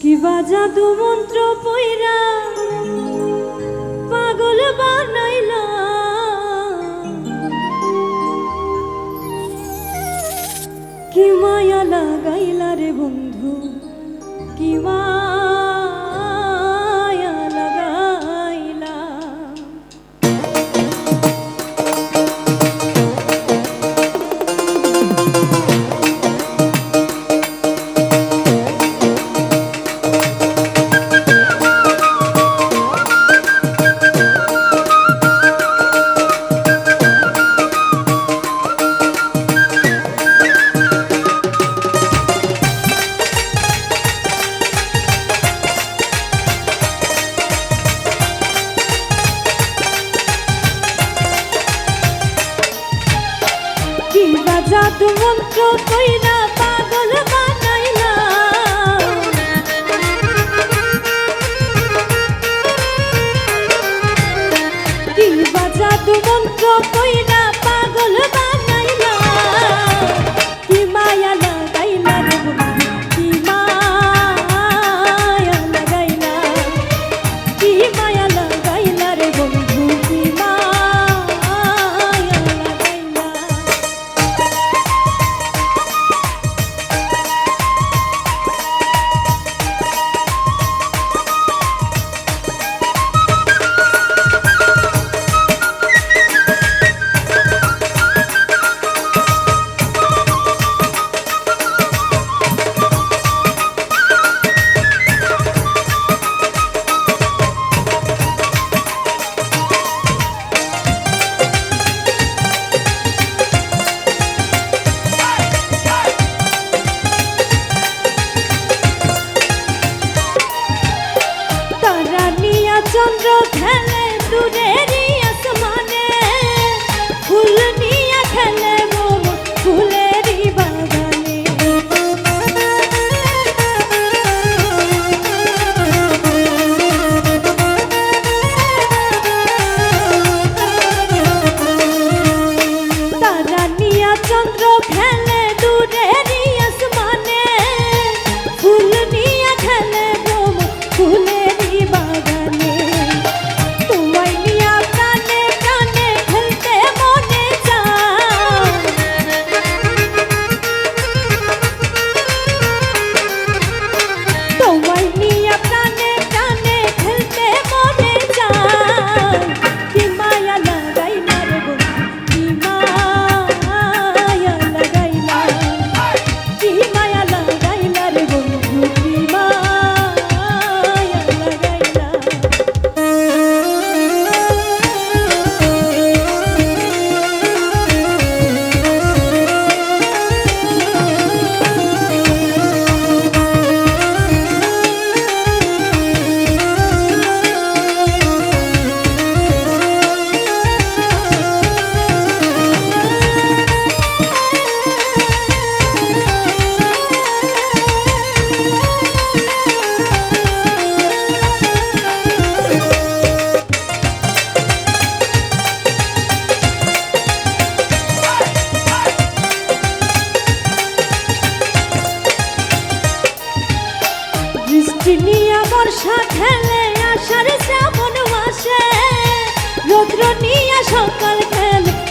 কি বাজা দু মন্ত্র পইরা পাগল বানাইলা? কি মায়া লাগাইলা রে বন্ধু? কি মা জাত মন্ত্র কইরা চন্দ্র খেলে দূরে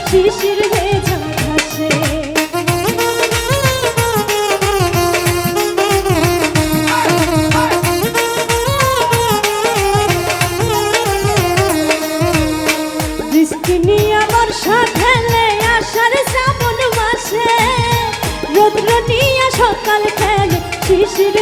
শিশির ভেজা ঘাসে বৃষ্টি নিয়ে আষাঢ় মাসে। সকাল খেলে শিশির